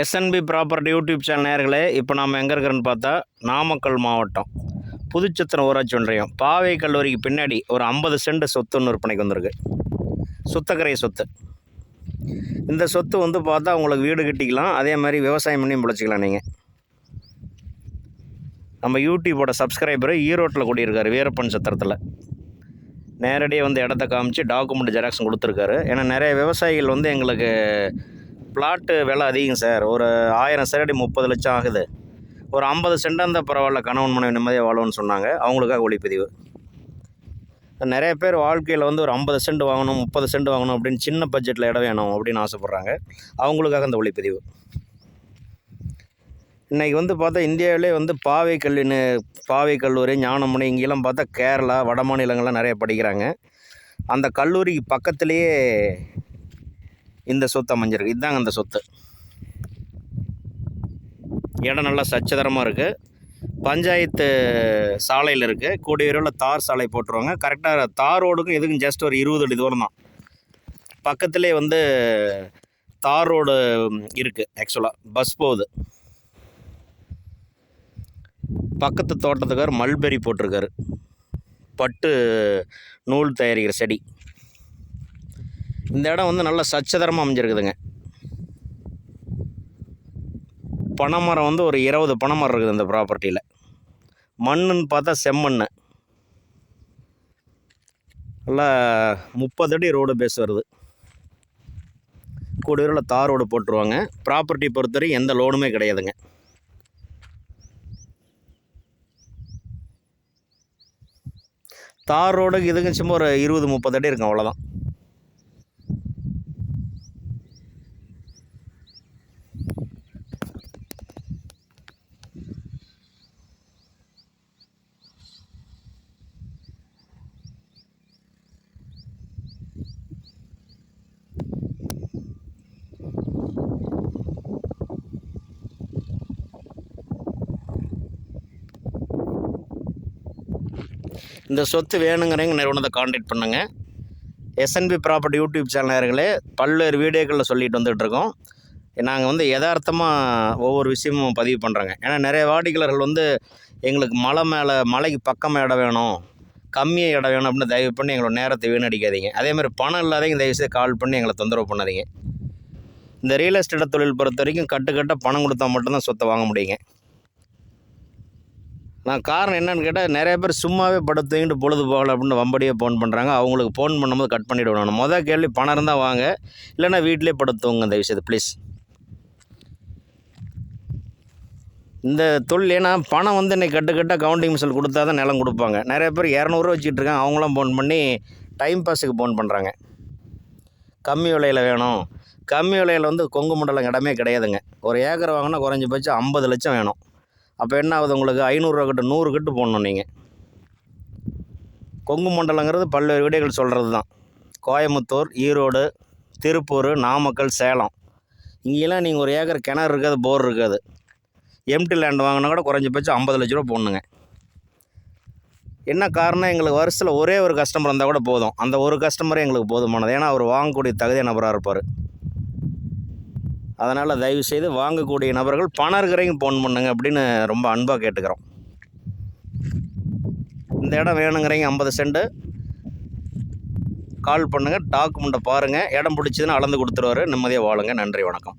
SNP property YouTube channel நேர்களே இப்போ நாம் எங்கே இருக்கிறோன்னு பார்த்தா நாமக்கல் மாவட்டம். புதுச்சத்திரம் ஊராட்சி ஒன்றியம். பாவை கல்லூரிக்கு பின்னாடி ஒரு ஐம்பது சென்ட் சொத்துன்னு விற்பனைக்கு வந்திருக்கு. சுத்தக்கரை சொத்து. இந்த சொத்து வந்து பார்த்தா உங்களுக்கு வீடு கட்டிக்கலாம். அதே மாதிரி விவசாயம் பண்ணி பிழைச்சிக்கலாம் நீங்கள் நம்ம யூடியூபோட சப்ஸ்கிரைபர் ஈரோட்டில் கூடியிருக்காரு வீரப்பன் சத்திரத்தில். நேரடியாக வந்து இடத்த காமிச்சு டாக்குமெண்ட் ஜெராக்ஸும் கொடுத்துருக்காரு. ஏன்னா நிறைய விவசாயிகள் வந்து எங்களுக்கு பிளாட்டு விலை அதிகம் சார். ஒரு ஆயிரம் சரடி முப்பது லட்சம் ஆகுது. ஒரு ஐம்பது சென்டாக இருந்தால் பரவாயில்ல கணவன் மனைவி நிம்மதியாக வாழும்னு சொன்னாங்க. அவங்களுக்காக ஒளிப்பதிவு. நிறைய பேர் வாழ்க்கையில் வந்து ஒரு ஐம்பது சென்ட் வாங்கணும் முப்பது சென்ட் வாங்கணும் அப்படின்னு சின்ன பட்ஜெட்டில் இடம் வேணும் அப்படின்னு ஆசைப்பட்றாங்க. அவங்களுக்காக அந்த ஒளிப்பதிவு. இன்றைக்கி வந்து பார்த்தா இந்தியாவிலே வந்து பாவை கல்வின்னு பாவை கல்லூரி ஞானமணி இங்கெல்லாம் பார்த்தா கேரளா வட மாநிலங்கள்லாம் நிறைய படிக்கிறாங்க. அந்த கல்லூரிக்கு பக்கத்துலேயே இந்த சொத்து அமைஞ்சிருக்கு இதுதாங்க அந்த சொத்து. இடம் நல்லா சச்சதரமாக இருக்குது பஞ்சாயத்து சாலையில் இருக்குது கூடிய விரைவில் தார் சாலை போட்டுருவாங்க. கரெக்டாக தார் ரோடுக்கும் எதுக்கும் ஜஸ்ட் ஒரு இருபது அடி தூரம் தான். பக்கத்துலேயே வந்து தார் ரோடு இருக்குது ஆக்சுவலாக பஸ் போகுது. பக்கத்து தோட்டத்துக்கார் மல்பெரி போட்டிருக்காரு. பட்டு நூல் தயாரிக்கிற செடி. இந்த இடம் வந்து நல்லா சச்சதரமாக அமைஞ்சிருக்குதுங்க. பனைமரம் வந்து ஒரு இருபது பனைமரம் இருக்குது இந்த ப்ராப்பர்ட்டியில் மண்ணுன்னு பார்த்தா செம்மண் நல்லா முப்பது அடி ரோடு பேஸ் வருது. கூடியூரில் தார் ரோடு போட்டுருவாங்க. ப்ராப்பர்ட்டி பொறுத்தவரை எந்த லோனுமே கிடையாதுங்க. தார் ரோடுக்கு இதுக்கு சும்மா ஒரு இருபது முப்பது அடி இருக்கும் அவ்வளோதான் இந்த சொத்து வேணுங்கிறவங்க நிறுவனத்தை காண்டாக்ட் பண்ணுங்கள் எஸ்என்பி ப்ராப்பர்ட்டி யூடியூப் சேனலர்களே பல்வேறு வீடியோக்களில் சொல்லிட்டு வந்துகிட்ருக்கோம் நாங்கள் வந்து யதார்த்தமாக ஒவ்வொரு விஷயமும் பதிவு பண்ணுறோங்க ஏன்னா நிறைய வாடிக்கையாளர்கள் வந்து எங்களுக்கு மலை மேலே மலைக்கு பக்கமாக இடம் வேணும் கம்மியாக இடம் வேணும் அப்படின்னு தயவு பண்ணி எங்களோட நேரத்தை வீணடிக்காதீங்க. அதேமாதிரி பணம் இல்லாதவங்க தயவுசெய்து கால் பண்ணி எங்களை தொந்தரவு பண்ணாதீங்க. இந்த ரியல் எஸ்டேட் தொழில் பொறுத்த வரைக்கும் கட்டுக்கட்ட பணம் கொடுத்தா மட்டும்தான் சொத்தை வாங்க முடியுங்க. நான் காரணம் என்னென்னு கேட்டால் நிறைய பேர் சும்மாவே படுத்துக்கிட்டு பொழுது போகலை அப்படின்னு வம்படியே ஃபோன் பண்ணுறாங்க அவங்களுக்கு ஃபோன் பண்ணும்போது கட் பண்ணிவிடணும் மொதல் கேள்வி பணம் இருந்தால் வாங்க. இல்லைன்னா வீட்டிலே படுத்துவங்க இந்த விஷயத்தை ப்ளீஸ் இந்த தொழில் ஏன்னா பணம் வந்து இன்னைக்கு கட்டுக்கட்டாக கவுண்டிங் மிஷின் கொடுத்தா தான் நிலம் கொடுப்பாங்க. நிறைய பேர் இரநூறுவா வச்சுட்ருக்காங்க அவங்களாம் ஃபோன் பண்ணி டைம் பாஸுக்கு ஃபோன் பண்ணுறாங்க கம்மி விலையில் வேணும். கம்மி விலையில் வந்து கொங்கு மண்டலம் இடமே கிடையாதுங்க. ஒரு ஏக்கர் வாங்கினா குறைஞ்சபட்சம் ஐம்பது லட்சம் வேணும். அப்போ என்ன ஆகுது உங்களுக்கு? ஐநூறுரூவா கட்டு நூறு கட்டு போடணும் நீங்கள் கொங்கு மண்டலங்கிறது பல்வேறு வீடுகள் சொல்கிறது தான் கோயம்புத்தூர் ஈரோடு திருப்பூர் நாமக்கல் சேலம். இங்கெல்லாம் நீங்கள் ஒரு ஏக்கர் கிணறு இருக்காது போர் இருக்காது. எம்டி லேண்ட் வாங்கினா கூட குறைஞ்சபட்சம் ஐம்பது லட்ச ரூபா போடணுங்க. என்ன காரணம்? எங்களுக்கு வருஷத்தில் ஒரே ஒரு கஸ்டமர் இருந்தால் கூட போதும். அந்த ஒரு கஸ்டமரே எங்களுக்கு போதுமானது. ஏன்னா அவர் வாங்கக்கூடிய தகுதிய நபராக இருப்பார் அதனால் தயவு செய்து வாங்கக்கூடிய நபர்கள் பணம் இருக்கிறவங்க ஃபோன் பண்ணுங்க அப்படின்னு ரொம்ப அன்பாக கேட்டுக்கிறோம். இந்த இடம் வேணுங்கிறீங்க ஐம்பது சென்ட்டு கால் பண்ணுங்கள் டாக்குமெண்ட்டை பாருங்கள் இடம் பிடிச்சதுன்னு அளந்து கொடுத்துருவாரு. நிம்மதியாக வாழுங்க. நன்றி வணக்கம்.